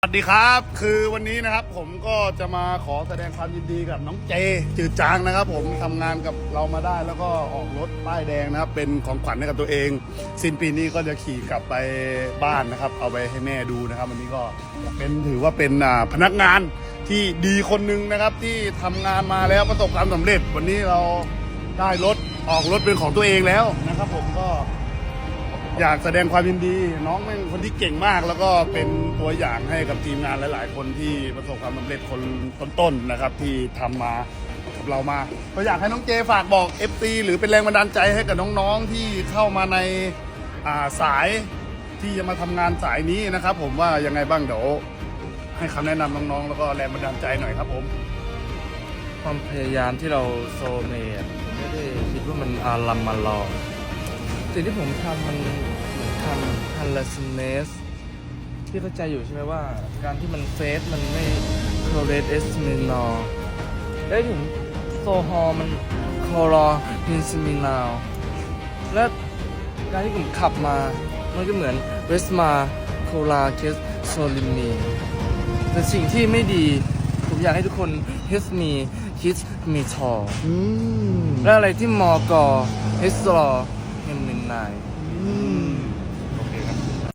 สวัสดีครับ คือวันนี้นะครับผมก็จะมาขอแสดงความยินดีกับน้องเจ จืดจางนะครับ ผมทำงานกับเรามาได้แล้วก็ออกรถป้ายแดงนะครับ เป็นของขวัญให้กับตัวเอง สิ้นปีนี้ก็จะขี่กลับไปบ้านนะครับ เอาไปให้แม่ดูนะครับ วันนี้ก็เป็นถือว่าเป็นอ่าพนักงานที่ดีคนหนึ่งนะครับ ที่ทำงานมาแล้วประสบความสำเร็จ วันนี้เราได้รถออกรถเป็นของตัวเองแล้วนะครับ ผมก็ อยากแสดงความยินดี น้องเป็นคนที่เก่งมาก แล้วก็เป็นตัวอย่างให้กับทีมงานหลาย ๆ คนที่ประสบความสำเร็จคนต้นๆนะครับ ที่ทำมากับเรามา ก็อยากให้น้องเจฝากบอก FC หรือเป็นแรงบันดาลใจให้กับน้องๆที่เข้ามาในอ่าสายที่จะมาทำงานสายนี้นะครับ ผมว่ายังไงบ้างเดี๋ยวให้คำแนะนำน้องๆ แล้วก็แรงบันดาลใจหน่อยครับผม ความพยายามที่เราโซเมตผมไม่ได้คิดว่ามันอารัมมาลอง สิ่งที่ผมทำมันทำฮันล u สเนสพี่เข้าใจอยู่ใช่ไหมว่า การที่มันเฟสมันไม่โคเรตเอสมินอได้ถึงโซฮอลมันโคลอพินซิมินาวและการที่ผมขับมา มันก็เหมือนเวสมาโคลาเคสโซลิมีแต่สิ่งที่ไม่ดี ผมอยากให้ทุกคน hit me hit me tall อืมและอะไรที่มอกอ hit law เห็นหนึ่งนายอื ม